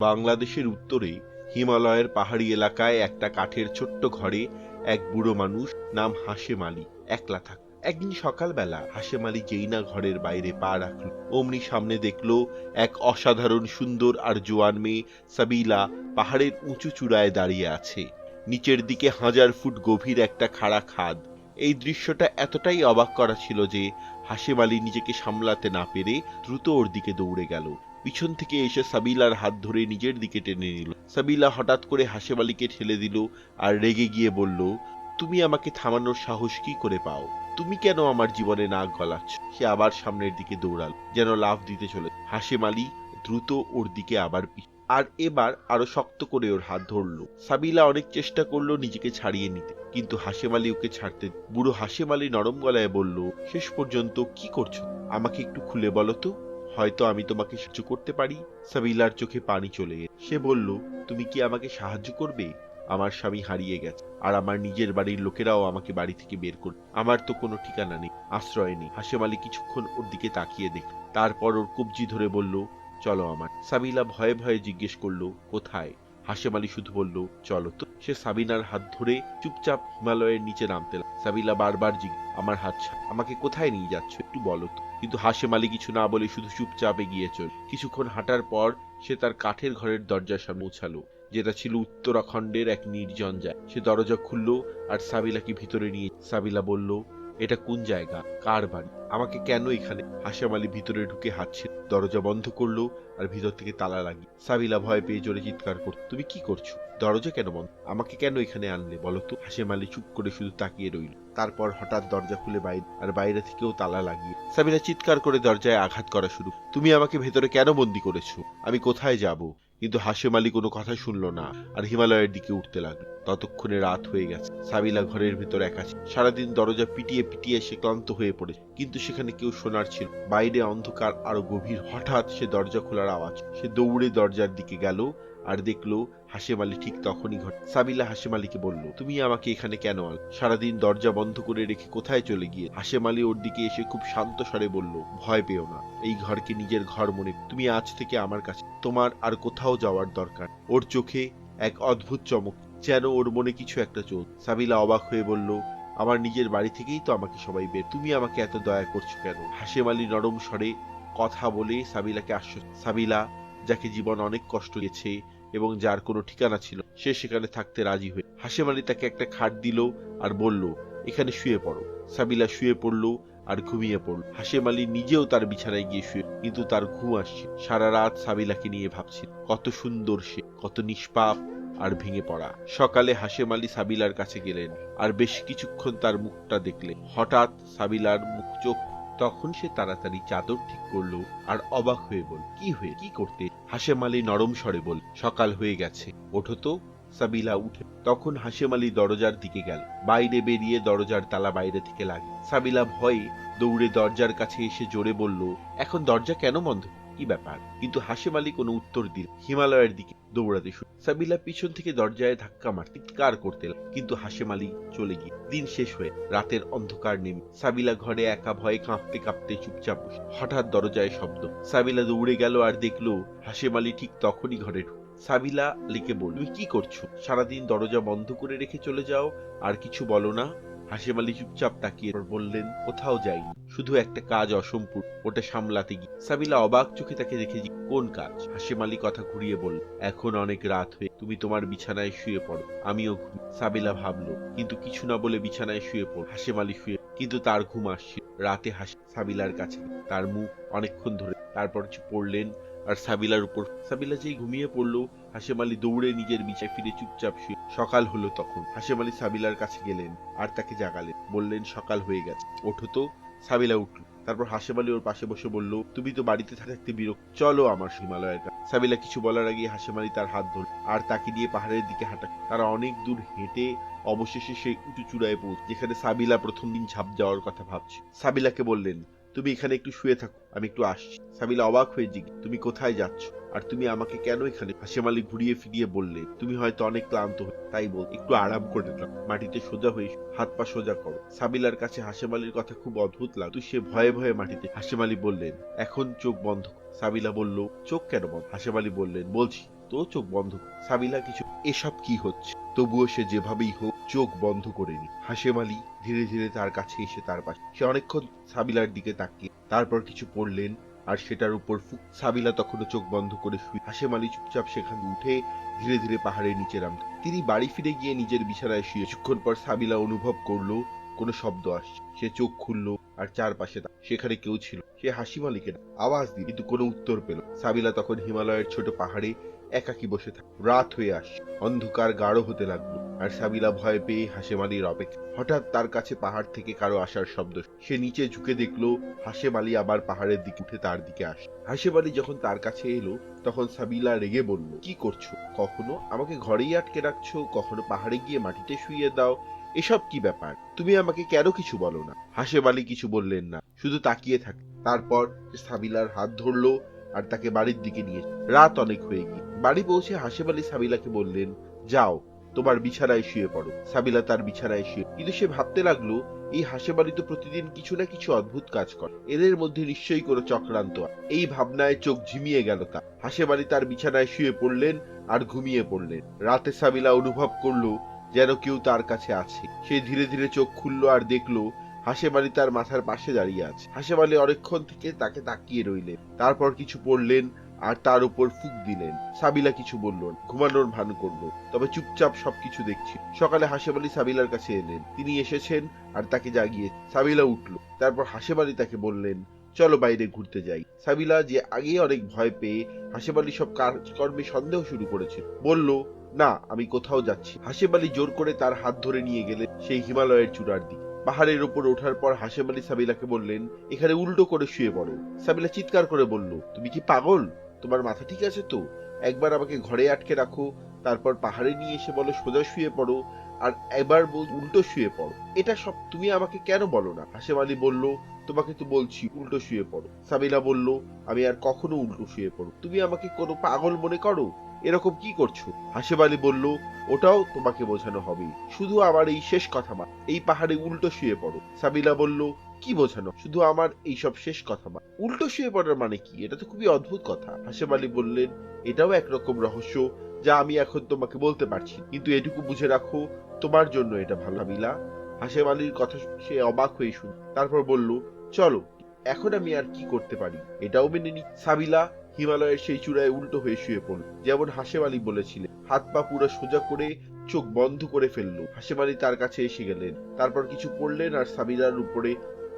বাংলাদেশের উত্তরে হিমালয়ের পাহাড়ি এলাকায় একটা কাঠের ছোট্ট ঘরে এক বুড়ো মানুষ নাম হাশেম আলী একলা থাক। একদিন সকালবেলা হাশেম আলী যেই না ঘরের বাইরে পা রাখল, অমনি সামনে দেখল এক অসাধারণ সুন্দর আর জোয়ান মেয়ে সাবিলা পাহাড়ের উঁচু চূড়ায় দাঁড়িয়ে আছে। নিচের দিকে হাজার ফুট গভীর একটা খাড়া খাদ। এই দৃশ্যটা এতটাই অবাক করা ছিল যে হাশেম আলী নিজেকে সামলাতে না পেরে দ্রুত ওর দিকে দৌড়ে গেল। পিছন থেকে এসে সাবিলার হাত ধরে নিজের দিকে টেনে নিল। সাবিলা হঠাৎ করে হাশেম আলীকে ঠেলে দিল আর রেগে গিয়ে বলল, তুমি আমাকে থামানোর সাহস কি করে পাও? তুমি কেন আমার জীবনে নাক গলাচ্ছ? সে আবার সামনের দিকে দৌড়াল, যেন লাফ দিতে চলে। হাশেম আলী দ্রুত ওর দিকে আবার আর এবার আরও শক্ত করে ওর হাত ধরলো। সাবিলা অনেক চেষ্টা করল নিজেকে ছাড়িয়ে নিতে, কিন্তু হাশেম আলী ওকে ছাড়তে বুড়ো আলী নরম গলায় বলল, শেষ পর্যন্ত কি করছ? আমাকে একটু খুলে বলো তো। হয়তো আমি তোমাকে সাহায্য করতে পারি? সাবিলার চোখে পানি চলে সে বলল, তুমি কি আমাকে সাহায্য করবে? আমার স্বামী হারিয়ে গেছে, আর আমার নিজের বাড়ির লোকেরাও আমাকে বাড়ি থেকে বের করবে আমার তো কোনো ঠিকানা নেই, আশ্রয় নেই। হাশেম আলী কিছুক্ষণ ওর দিকে তাকিয়ে দেখ তারপর ওর কবজি ধরে বলল, চলো আমার। সাবিলা ভয়ে ভয়ে জিজ্ঞেস করল, কোথায়? হাশেম আলী শুধু বলল, চলো তো। সে সাবিনার হাত ধরে চুপচাপ হিমালয়ের নিচে নামতে। সাবিলা বারবার জিগ, আমার হাত আমাকে কোথায় নিয়ে যাচ্ছ একটু বলো তো। কিন্তু হাসে আলী কিছু না বলে শুধু চুপচাপ এগিয়ে চল। কিছুক্ষণ হাঁটার পর সে তার কাঠের ঘরের দরজার সামনে পৌঁছালো যেটা ছিল উত্তরাখণ্ডের এক নির্জন জায়গা। সে দরজা খুললো আর সাবিলাকে ভিতরে নিয়ে সাবিলা বলল এটা কোন জায়গা? কার বাড়ি? আমাকে কেন এখানে? হাশেম আলী ভিতরে ঢুকে হাঁটছে। দরজা বন্ধ করল আর ভিতর থেকে তালা লাগিয়ে সাবিলা ভয় পেয়ে জোরে চিৎকার করত, তুমি কি করছ? দরজা কেন বন্ধ? আমাকে কেন এখানে আনলে বলো তো? হাশেম আলী চুপ করে শুধু তাকিয়ে রইল। তারপর হঠাৎ দরজা খুলে বাইরে আর বাইরে থেকেও তালা লাগিয়ে সাবিলা চিৎকার করে দরজায় আঘাত করা শুরু। তুমি আমাকে ভেতরে কেন বন্দি করেছ? আমি কোথায় যাব? কিন্তু হাশেম আলী কোনো কথা শুনলো না, আর হিমালয়ের দিকে উঠতে লাগল। ততক্ষণে রাত হয়ে গেছে। সাবিলা ঘরের ভেতর একা সারাদিন দরজা পিটিয়ে পিটিয়ে সে ক্লান্ত হয়ে পড়েছে। কিন্তু সেখানে কেউ শোনার ছিল বাইরে অন্ধকার আরও গভীর। হঠাৎ সে দরজা খোলার আওয়াজ। সে দৌড়ে দরজার দিকে গেল। আর দেখল হাশেম আলী ঠিক তখনই ঘটে সাবিলা হাশেম আলীকে বলল, তুমি আমাকে এখানে কেন আল সারাদিন দরজা বন্ধ করে রেখে কোথায় চলে গিয়ে? হাশেম আলী ওর দিকে এসে খুব শান্ত স্বরে বলল, ভয় পেও না, এই ঘরকে নিজের ঘর মনে, তুমি আজ থেকে আমার কাছে, তোমার আর কোথাও যাওয়ার দরকার। ওর চোখে এক অদ্ভুত চমক, যেন ওর মনে কিছু একটা চোখ। সাবিলা অবাক হয়ে বলল, আমার নিজের বাড়ি থেকেই তো আমাকে সবাই বের, তুমি আমাকে এত দয়া করছ কেন? হাশেম আলী নরম স্বরে কথা বলে সাবিলাকে আশ্বস্ত সাবিলা যাকে জীবন অনেক কষ্ট দিয়েছে এবং যার কোনো ঠিকানা ছিল, সে সেখানে থাকতে রাজি হয়ে আলী তাকে একটা খাট দিল আর বলল, এখানে শুয়ে পড়ো। সাবিলা শুয়ে পড়ল আর ঘুমিয়ে পড়ল। হাশেম আলী নিজেও তার বিছানায় গিয়ে শুয়ে, কিন্তু তার ঘুম আসছে। সারা রাত সাবিলাকে নিয়ে ভাবছিল, কত সুন্দর সে, কত নিষ্পাপ আর ভেঙে পড়া। সকালে হাশেম আলী সাবিলার কাছে গেলেন আর বেশ কিছুক্ষণ তার মুখটা দেখলেন। হঠাৎ সাবিলার মুখ, চোখ, তখন সে তাড়াতাড়ি চাদর ঠিক করল আর অবাক হয়ে বল কি হয়ে, কি করতে? হাশেম আলী নরম স্বরে বল, সকাল হয়ে গেছে। ওঠো তো, সাবিলা, উঠে। তখন হাশেম আলী দরজার দিকে গেল। বাইরে বেরিয়ে দরজার তালা বাইরে থেকে লাগে সাবিলা ভয়ে দৌড়ে দরজার কাছে এসে জোরে বলল, এখন দরজা কেন বন্ধ? কি ব্যাপার? কিন্তু হাশেম আলী কোনো উত্তর দিল হিমালয়ের দিকে দৌড়াতে শুরু সাবিলা পিছন থেকে দরজায় ধাক্কা মার চিৎকার করতে কিন্তু হাশেম আলী চলে গিয়ে দিন শেষ হয়ে রাতের অন্ধকার নেমে সাবিলা ঘরে একা ভয়ে কাঁপতে কাঁপতে চুপচাপ বসে। হঠাৎ দরজায় শব্দ। সাবিলা দৌড়ে গেল আর দেখল হাশেম আলী ঠিক তখনই ঘরে ঢুক সাবিলা লিকে বল তুমি কি করছ? সারাদিন দরজা বন্ধ করে রেখে চলে যাও, আর কিছু বলো না। হাশেম আলী চুপচাপ তাকিয়ে বললেন, কোথাও যাইনি। শুধু একটা কাজ অসম্পূর্ণ, ওটা সামলাতে গিয়ে। সাবিলা অবাক চোখে তাকে দেখে কোন কাজ? হাশেম আলী কথা ঘুরিয়ে বলল, এখন অনেক রাত হয়ে, তুমি তোমার বিছানায় শুয়ে পড়ো। আমিও ঘুম সাবিলা ভাবলো, কিন্তু কিছু না বলে বিছানায় শুয়ে পড়। হাশেম আলী শুয়ে, কিন্তু তার ঘুম আসছিল রাতে হাসি সাবিলার কাছে, তার মুখ অনেকক্ষণ ধরে তারপর পড়লেন আর সাবিলার উপর। সাবিলা যেই ঘুমিয়ে পড়ল হাশেম আলী দৌড়ে নিজের বিছায় ফিরে চুপচাপ শুয়ে সকাল হলো তখন। হাশেম আলী সাবিলার কাছে গেলেন, আর তাকে জাগালেন। বললেন, সকাল হয়ে গেছে। ওঠো তো। সাবিলা উঠল। তারপর হাশেম আলী ওর পাশে বসে বলল, তুমি তো বাড়িতে থাকতে বিরক্ত। চলো আমার হিমালয়ের কাছে সাবিলা কিছু বলার আগে হাশেম আলী তার হাত ধরল, আর তাকে দিয়ে পাহাড়ের দিকে হাঁটা তারা অনেক দূর হেঁটে অবশেষে সেই উঁচু চূড়ায় পৌঁছ যেখানে সাবিলা প্রথম দিন ঝাঁপ যাওয়ার কথা ভাবছে। সাবিলাকে বললেন তুমি এখানে একটু শুয়ে থাকো, আমি একটু আসছি। সাবিলা অবাক হয়ে জিজ্ঞেস তুমি কোথায় যাচ্ছ? আর তুমি আমাকে কেন এখানে হাসেম আলী ঘুরিয়ে ফিরিয়ে বললে? তুমি হয়তো অনেক ক্লান্ত তাই বল একটু আরাম করে নাও। মাটিতে সোজা হয়ে হাত পা সোজা করো। সাবিলার কাছে হাসেম আলীর কথা খুব অদ্ভুত লাগতো সে ভয়ে ভয়ে মাটিতে হাসেম আলী বললেন, এখন চোখ বন্ধ। সাবিলা বলল, চোখ কেন বন্ধ? হাসেম আলী বললেন, বলছি তো চোখ বন্ধ সাবিলা, কিছু এসব কি হচ্ছে? তবুও সে যেভাবেই হোক, চোখ বন্ধ করেনি হাসেম আলী ধীরে ধীরে তার কাছে এসে তার পাশে। সে অনেকক্ষণ সাবিলার দিকে তাকিয়ে, তারপর কিছু পড়লেন আর সেটার উপর সাবিলা তখনও চোখ বন্ধ করে শুয়ে। হাসেম আলী চুপচাপ সেখান উঠে ধীরে ধীরে পাহাড়ের নিচে নামতে তিনি বাড়ি ফিরে গিয়ে নিজের বিছানায় শুয়ে কিছুক্ষণ পর সাবিলা অনুভব করল, কোনো শব্দ আসছে। সে চোখ খুললো আর চারপাশে সেখানে কেউ ছিল সে হাসি মালিকের আওয়াজ দিল, কিন্তু কোনো উত্তর পেল সাবিলা তখন হিমালয়ের ছোট পাহাড়ে একাকি বসে থাক। রাত হয়ে আসছে। অন্ধকার গাঢ় হতে লাগল। আর সাবিলা ভয় পেয়ে হাসেম অপেক্ষা। হঠাৎ তার কাছে পাহাড় থেকে কারও আসার শব্দ সে নিচে ঝুঁকে দেখল হাসেম আবার পাহাড়ের দিকে উঠে তার দিকে আসে হাসেম যখন তার কাছে এলো, তখন সাবিলা রেগে বলল, কি করছ? কখনো আমাকে ঘরেই আটকে রাখছো? কখনো পাহাড়ে গিয়ে মাটিতে শুয়ে দাও? এসব কি ব্যাপার? তুমি আমাকে কেন কিছু বলো না? হাসেম আলী কিছু বললেন না, শুধু তাকিয়ে থাকে। তারপর সাবিলার হাত ধরলো আর তাকে বাড়ির দিকে নিয়ে রাত অনেক হয়ে গিয়ে বাড়ি পৌঁছে হাসেম আলী সাবিলাকে বললেন, যাও, তোমার বিছানায় শুয়ে পড়ো। সাবিলা তার বিছানায় শুয়ে কিন্তু সে ভাবতে লাগল, এই হাসেম আলী তো প্রতিদিন কিছু না কিছু অদ্ভুত কাজ করে। এদের মধ্যে নিশ্চয়ই কোনো চক্রান্ত এই ভাবনায় চোখ ঝিমিয়ে গেল তার। হাসেম আলী তার বিছানায় শুয়ে পড়লেন আর ঘুমিয়ে পড়লেন। রাতে সাবিলা অনুভব করল যেন কেউ তার কাছে আছে। সে ধীরে ধীরে চোখ খুললো আর দেখল হাসেম আলী তার মাথার পাশে দাঁড়িয়ে আছে। হাসেম আলী অনেকক্ষণ থেকে তাকে তাকিয়ে রইলেন। তারপর কিছু পড়লেন আর তার উপর ফুক দিলেন। সাবিলা কিছু বলল ঘুমানোর ভান করল। তবে চুপচাপ সবকিছু দেখছি। সকালে হাসেম আলী সাবিলার কাছে এলেন। তিনি এসেছেন আর তাকে জাগিয়ে সাবিলা উঠল। তারপর হাসেম আলী তাকে বললেন, চলো বাইরে ঘুরতে যাই। সাবিলা যে আগেই অনেক ভয় পেয়ে হাসেম আলী সব কাজকর্মে সন্দেহ শুরু করেছে। বলল, না, আমি কোথাও যাচ্ছি। হাসেম আলী জোর করে তার হাত ধরে নিয়ে গেলেন সেই হিমালয়ের চূড়ার দিকে। পাহাড়ের উপর ওঠার পর হাসেম আলী সাবিলাকে বললেন, এখানে উল্টো করে শুয়ে পড়ো। সাবিলা চিৎকার করে বলল, তুমি কি পাগল? তোমার মাথা ঠিক আছে তো? একবার আমাকে ঘরে আটকে রাখো, তারপর পাহাড়ে নিয়ে এসে বলো সোজা শুয়ে পড়ো, আর এবার বল উল্টো শুয়ে পড়ো। এটা সব তুমি আমাকে কেন বলো না? হাসেম আলী বলল, তোমাকে তো বলছি উল্টো শুয়ে পড়ো। সাবিলা বলল, আমি আর কখনো উল্টো শুয়ে পড়ো। তুমি আমাকে কোনো পাগল মনে করো? এরকম কি করছ? হাসেম আলী বলল, ওটাও তোমাকে বোঝানো হবে শুধু আমার এই শেষ কথা মা, এই পাহাড়ে উল্টো শুয়ে পড়ো। সাবিলা বলল কি বোঝানো? শুধু আমার এই সব শেষ কথা মা উল্টো শুয়ে পড়ার মানে কি? এটা তো খুবই অদ্ভুত কথা। হাসেম আলী বললেন, এটাও একরকম রহস্য যা আমি এখন তোমাকে বলতে পারছি। কিন্তু এটুকু বুঝে রাখো, তোমার জন্য এটা ভালো। সাবিলা হাসেম আলীর কথা সে অবাক হয়ে শুন তারপর বলল, চলো, এখন আমি আর কি করতে পারি? এটাও মেনে নি। সাবিলা হিমালয়ের সেই চূড়ায় উল্টো হয়ে শুয়ে পড়ল, যেমন হাসেম আলী বলেছিলেন। হাত পা পুরো সোজা করে চোখ বন্ধ করে ফেলল। হাসেম আলী তার কাছে এসে গেলেন। তারপর কিছু পড়লেন আর সাবিলার উপরে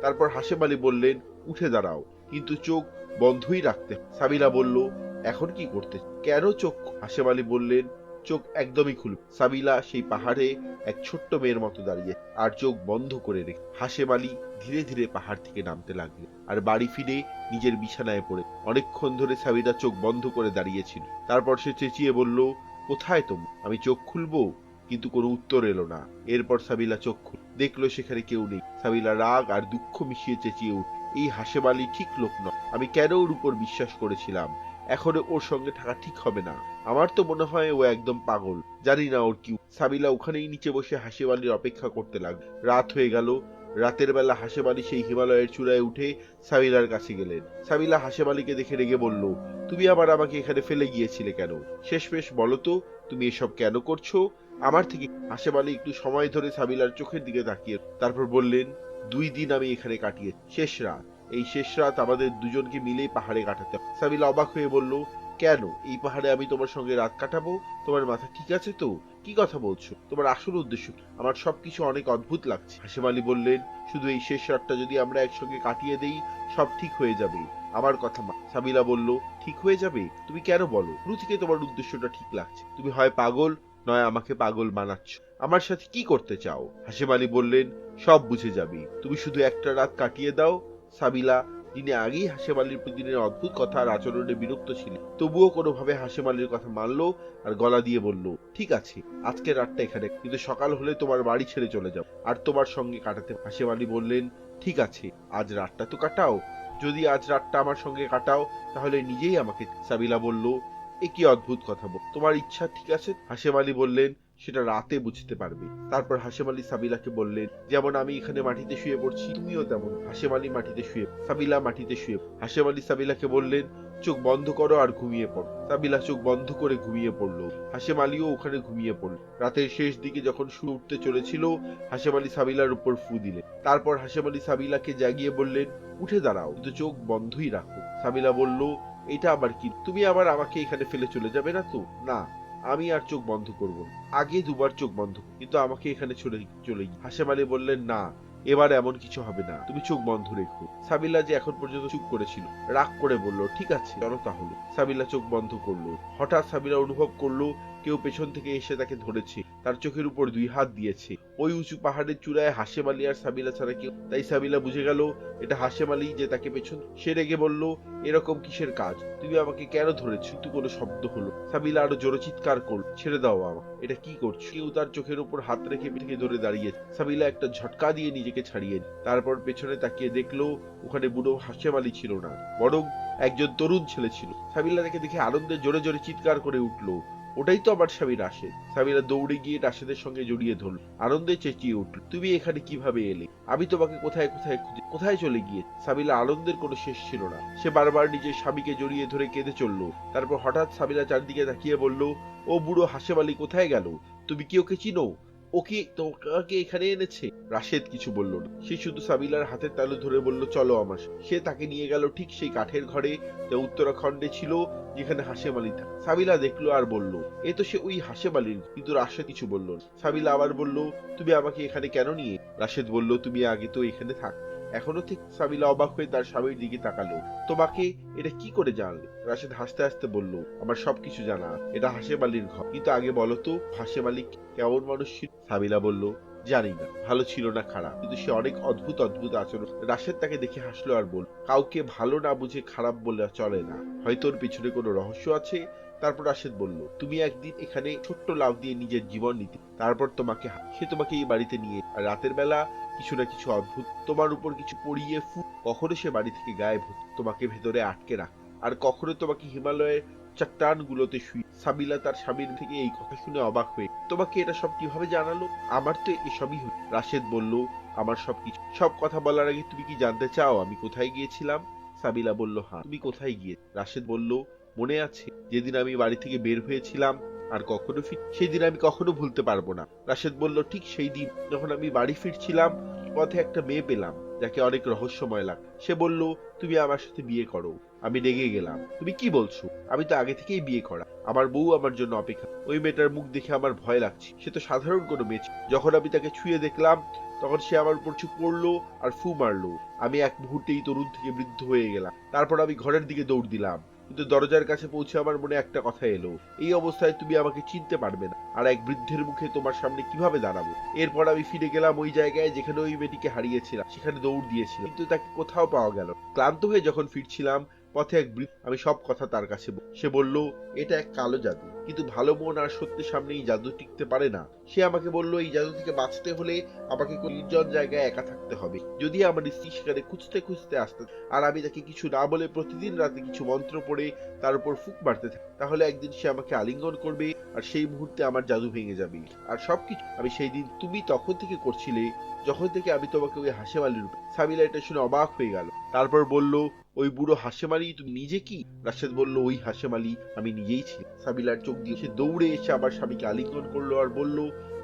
তারপর হাসেম আলী বললেন, উঠে দাঁড়াও। কিন্তু চোখ বন্ধই রাখতে সাবিলা বলল, এখন কি করতে? কেন চোখ? হাসেম আলী বললেন, চোখ একদমই খুলবে। সাবিলা সেই পাহাড়ে এক ছোট্ট মেয়ের মতো দাঁড়িয়ে আর চোখ বন্ধ করে রেখে হাসেম আলী ধীরে ধীরে পাহাড় থেকে নামতে লাগলেন আর বাড়ি ফিরে নিজের বিছানায় পড়ে। অনেকক্ষণ ধরে সাবিলা চোখ বন্ধ করে দাঁড়িয়েছিল। তারপর সে চেঁচিয়ে বলল, কোথায় তুমি আমি চোখ খুলবো? কিন্তু কোনো উত্তর এলো না। এরপর সাবিলা চোখ খুল দেখল সেখানে কেউ নেই। সাবিলা রাগ আর দুঃখ মিশিয়ে চেঁচিয়ে উঠ এই হাসেবালি ঠিক লোক নয়। আমি কেন ওর উপর বিশ্বাস করেছিলাম? এখনও ওর সঙ্গে থাকা ঠিক হবে না। আমার তো মনে হয় ও একদম পাগল। জানি না ওর কি সাবিলা ওখানেই নিচে বসে হাসিবালির অপেক্ষা করতে লাগল। রাত হয়ে গেল রাতের বেলা হাসেম সেই হিমালয়ের চূড়ায় উঠে সাবিলার কাছে গেলেন। সাবিলা হাসেম দেখে রেগে বলল, তুমি আবার আমাকে এখানে ফেলে গিয়েছিলে কেন? শেষমেশ বলো তো, তুমি এসব কেন করছ? আমার থেকে হাসেম একটু সময় ধরে সাবিলার চোখের দিকে তাকিয়ে তারপর বললেন, দুই দিন আমি এখানে কাটিয়ে, শেষ রাত। এই শেষ রাত আমাদের দুজনকে মিলেই পাহাড়ে কাটাতে। সাবিলা অবাক হয়ে বলল, কেন? এই পাহাড়ে আমি তোমার সঙ্গে রাত কাটাবো? তোমার মাথা ঠিক আছে তো? কি কথা বলছো? তোমার আসল উদ্দেশ্য কি? আমার সবকিছু অনেক অদ্ভুত লাগছে। হাসেম আলী বললেন, শুধু এই শেষ রাতটা যদি আমরা একসঙ্গে কাটিয়ে দেই, সব ঠিক হয়ে যাবে। আমার কথা মা সাবিলা বলল, ঠিক হয়ে যাবে? তুমি কেন বলো? শুরু থেকে তোমার উদ্দেশ্যটা ঠিক লাগছে। তুমি হয় পাগল, নয় আমাকে পাগল বানাচ্ছ। আমার সাথে কি করতে চাও? হাসেম আলী বললেন, সব বুঝে যাবে। তুমি শুধু একটা রাত কাটিয়ে দাও সাবিলা যিনি আগেই হাসেম আলীর প্রতিদিনের অদ্ভুত কথা আর আচরণে বিরক্ত ছিলেন। তবুও কোনোভাবে হাসেম আলীর কথা মানলো আর গলা দিয়ে বলল, ঠিক আছে আজকে রাতটা এখানে। কিন্তু সকাল হলে তোমার বাড়ি ছেড়ে চলে যাও। আর তোমার সঙ্গে কাটাতে হাসেম আলী বললেন, ঠিক আছে, আজ রাতটা তো কাটাও। যদি আজ রাতটা আমার সঙ্গে কাটাও, তাহলে নিজেই আমাকে সাবিলা বলল, এ কি অদ্ভুত কথা তোমার ইচ্ছা ঠিক আছে হাসেম আলী বললেন সেটা রাতে বুঝতে পারবে। তারপর হাসেম আলী সাবিলাকে বললেন, যেমন আমি এখানে মাটিতে শুয়ে পড়ছি, তুমিও তেমন। হাসেম আলী মাটিতে শুয়ে, সাবিলা মাটিতে শুয়ে হাসেম আলী সাবিলাকে বললেন, চোখ বন্ধ করো আর ঘুমিয়ে পড়ো সাবিলা চোখ বন্ধ করে ঘুমিয়ে পড়ল। হাসেম আলীও ওখানে ঘুমিয়ে পড়ল। রাতের শেষ দিকে যখন সূর্য উঠতে চলেছিল হাসেম আলী সাবিলার উপর ফু দিলেন। তারপর হাসেম আলী সাবিলাকে জাগিয়ে বললেন, উঠে দাঁড়াও, কিন্তু চোখ বন্ধই রাখো। সাবিলা বলল, এটা আবার কি? তুমি আবার আমাকে এখানে ফেলে চলে যাবে না তো? না। আমি আর চোখ বন্ধ করব আগে দুবার চোখ বন্ধ কিন্তু আমাকে এখানে চলে চলে হাসেম আলী বললেন, না, এবার এমন কিছু হবে না। তুমি চোখ বন্ধ রেখো। সাবিলা যে এখন পর্যন্ত চুপ করেছিল, রাগ করে বলল, ঠিক আছে, চলো তাহলে। সাবিলা চোখ বন্ধ করল। হঠাৎ সাবিলা অনুভব করল কেউ পেছন থেকে এসে তাকে ধরেছে। তার চোখের উপর দুই হাত দিয়েছে। ওই উঁচু পাহাড়ের চূড়ায় হাসেম আলী আর সাবিলা ছাড়া কেউ তাই সাবিলা বুঝে গেল, এটা হাসেম আলী যে তাকে পেছন সে রেগে বলল, এরকম কিসের কাজ? তুমি আমাকে কেন ধরেছ? কিন্তু কোনো শব্দ হলো সাবিলা আরও জোরে চিৎকার করল, ছেড়ে দাও আমার এটা কি করছ? কেউ তার চোখের উপর হাত রেখে পিঠে ধরে দাঁড়িয়েছে সাবিলা একটা ঝটকা দিয়ে নিজেকে ছাড়িয়ে তারপর পেছনে তাকিয়ে দেখল, ওখানে বুড়ো হাসেম আলী ছিল না, বরং একজন তরুণ ছেলে ছিল। সাবিলা তাকে দেখে আনন্দে জোরে জোরে চিৎকার করে উঠল। ওটাই তো আবার সাবির আসে। সাবিরা দৌড়ে গিয়ে রাশেদের সঙ্গে জড়িয়ে ধরল। আনন্দে চেঁচিয়ে উঠল, তুমি এখানে কীভাবে এলে? আমি তোমাকে কোথায় কোথায় খুঁজে, কোথায় চলে গিয়ে? সাবিলা আনন্দের কোনো শেষ ছিল না। সে বারবার নিজের স্বামীকে জড়িয়ে ধরে কেঁদে চলল। তারপর হঠাৎ সাবিলা চারদিকে তাকিয়ে বলল, ও বুড়ো হাসেম আলী কোথায় গেল? তুমি কি ওকে চিনো? ওকে তোমাকে এখানে এনেছে? রাশেদ কিছু বলল না। সে শুধু সাবিলার হাতের তালু ধরে বলল, চলো আমার সে তাকে নিয়ে গেল ঠিক সেই কাঠের ঘরে, যা উত্তরাখণ্ডে ছিল, যেখানে হাসেম আলী থাকে। সাবিলা দেখল আর বলল, এ তো সে ওই হাসেম আলীর কিন্তু রাশেদ কিছু বলল না। সাবিলা আবার বলল, তুমি আমাকে এখানে কেন নিয়ে? রাশেদ বলল, তুমি আগে তো এখানে থাক এখনও ঠিক সাবিলা অবাক হয়ে তার স্বামীর দিকে তাকালো। তোমাকে এটা কি করে জানলে? রাশেদ হাসতে হাসতে বলল, আমার সবকিছু জানা, এটা হাসেম আলীর ঘর। কিন্তু আগে বলো তো, হাসেম কেমন মানুষ সাবিলা বলল জানি না, ভালো ছিল না খারাপ। কিন্তু সে অনেক অদ্ভুত অদ্ভুত আচরণ রাশেদ তাকে দেখে হাসলো আর বল কাউকে ভালো না বুঝে খারাপ বলে চলে না। হয়তো ওর পিছনে কোনো রহস্য আছে? তারপর রাশেদ বলল, তুমি একদিন এখানে ছোট্ট লাভ দিয়ে নিজের জীবন নিতে। তারপর তোমাকে সে তোমাকে এই বাড়িতে নিয়ে আর রাতের বেলা কিছু না কিছু অদ্ভুত তোমার উপর কিছু পড়িয়ে ফু কখনো সে বাড়ি থেকে গায়েব হতো। তোমাকে ভেতরে আটকে রাখ আর কখনো তোমাকে হিমালয়ের চট্টান গুলোতে শুই সাবিলা তার স্বামীর থেকে এই কথা শুনে অবাক হয়ে, তোমাকে এটা সব কীভাবে জানালো? আমার তো এসবই হই রাশেদ বলল, আমার সব কিছু সব কথা বলার আগে তুমি কি জানতে চাও আমি কোথায় গিয়েছিলাম? সাবিলা বলল হ্যাঁ তুমি কোথায় গিয়ে রাশেদ বলল, মনে আছে, যেদিন আমি বাড়ি থেকে বের হয়েছিলাম আর কখনো ফির সেই দিন আমি কখনো ভুলতে পারব না। রাশেদ বলল, ঠিক সেই দিন যখন আমি বাড়ি ফিরছিলাম, পথে একটা মেয়ে পেলাম, যাকে অনেক রহস্যময় লাগ সে বলল, তুমি আমার সাথে বিয়ে করো, আমি রেগে গেলাম। তুমি কি বলছো? আমি তো আগে থেকেই বিয়ে করা। আমার বউ আমার জন্য অপেক্ষা। ওই মেয়েটার মুখ দেখে আমার ভয় লাগছে। সে তো সাধারণ কোনো মেয়ে যখন আমি তাকে ছুঁয়ে দেখলাম, তখন সে আমার উপর চুপ পড়ল আর ফু মারলো। আমি এক মুহূর্তেই তরুণ থেকে বৃদ্ধ হয়ে গেলাম। তারপর আমি ঘরের দিকে দৌড় দিলাম। কিন্তু দরজার কাছে পৌঁছে আমার মনে একটা কথা এলো। এই অবস্থায় তুমি আমাকে চিনতে পারবে না। আর এক বৃদ্ধের মুখে তোমার সামনে কীভাবে দাঁড়াবো? এরপর আমি ফিরে গেলাম ওই জায়গায় যেখানে ওই মেয়েটিকে হারিয়েছিলাম। সেখানে দৌড় দিয়েছিলাম। কিন্তু তাকে কোথাও পাওয়া গেল ক্লান্ত হয়ে যখন ফিরছিলাম পথে এক আমি সব কথা তার কাছে সে বলল, এটা এক কালো জাদু। কিন্তু ভালো মন আর সত্যের সামনে এই জাদু টিকতে পারে না। সে আমাকে বলল, এই জাদু থেকে বাঁচতে হলে আমাকে কোন নির্জন জায়গায় একা থাকতে হবে। যদি আমার স্ত্রী সেখানে খুঁজতে খুঁজতে আসতে আর আমি তাকে কিছু না বলে প্রতিদিন রাতে কিছু মন্ত্র পড়ে তার উপর ফুক মারতে থাকি তাহলে একদিন সে আমাকে আলিঙ্গন করবে আর সেই মুহূর্তে আমার জাদু ভেঙে যাবে। আর সবকিছু আমি সেই দিন তুমি তখন থেকে করছিলে, যখন থেকে আমি তোমাকে ওই হাসেম আলীর রূপে সাবিলা এটা শুনে অবাক হয়ে গেল। তারপর বলল ওই বুড়ো হাসেম আলী তুমি নিজে কি? রাশেদ বলল, ওই হাসেম আলী আমি নিজেই ছিল সাবিলার চোখ দিয়ে সে দৌড়ে এসে আমার স্বামীকে আলিঙ্গন করল আর বলল,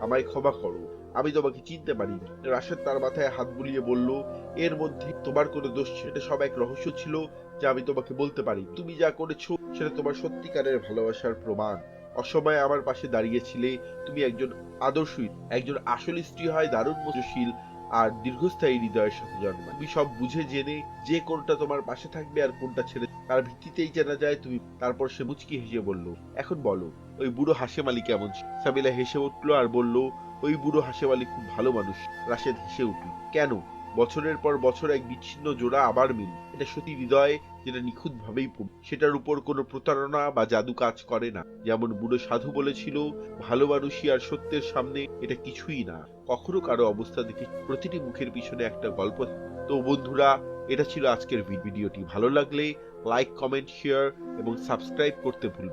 আমায় ক্ষমা করো, আমি তোমাকে চিনতে পারি রাশেদ তার মাথায় হাত বুলিয়ে বলল, এর মধ্যে তোমার কোনো দোষ সেটা সব এক রহস্য ছিল যা আমি তোমাকে বলতে পারি তুমি যা করেছ, সেটা তোমার সত্যিকারের ভালোবাসার প্রমাণ। অসময়ে আমার পাশে দাঁড়িয়েছিলে। তুমি একজন আদর্শই, একজন আসল স্ত্রী হয়, দারুণ মজশীল আর দীর্ঘস্থায়ী হৃদয়ের সাথে জন্মায়। তুমি সব বুঝে জেনে যে কোনটা তোমার পাশে থাকবে আর কোনটা ছেড়ে তার ভিত্তিতেই জানা যায় তুমি, তারপর সে মুচকি হেসে বলল, এখন বলো, ওই বুড়ো হাসেম আলী কেমন সামিলা হেসে উঠল আর বলল, ওই বুড়ো হাসেম আলী খুব ভালো মানুষ। রাশেদ হেসে উঠল, কেন? বছরের পর বছর এক বিচ্ছিন্ন জোড়া আবার মিল এটা সত্যি হৃদয় যেটা নিখুঁত ভাবেই সেটার উপর কোনো প্রতারণা বা জাদু কাজ করে না। যেমন বুড়ো সাধু বলেছিল, ভালো মানুষই আর সত্যের সামনে এটা কিছুই না। কখনো কারও অবস্থা দেখে প্রতিটি মুখের পিছনে একটা গল্প তো বন্ধুরা, এটা ছিল আজকের ভিডিওটি। ভালো লাগলে লাইক, কমেন্ট, শেয়ার এবং সাবস্ক্রাইব করতে ভুলবেন।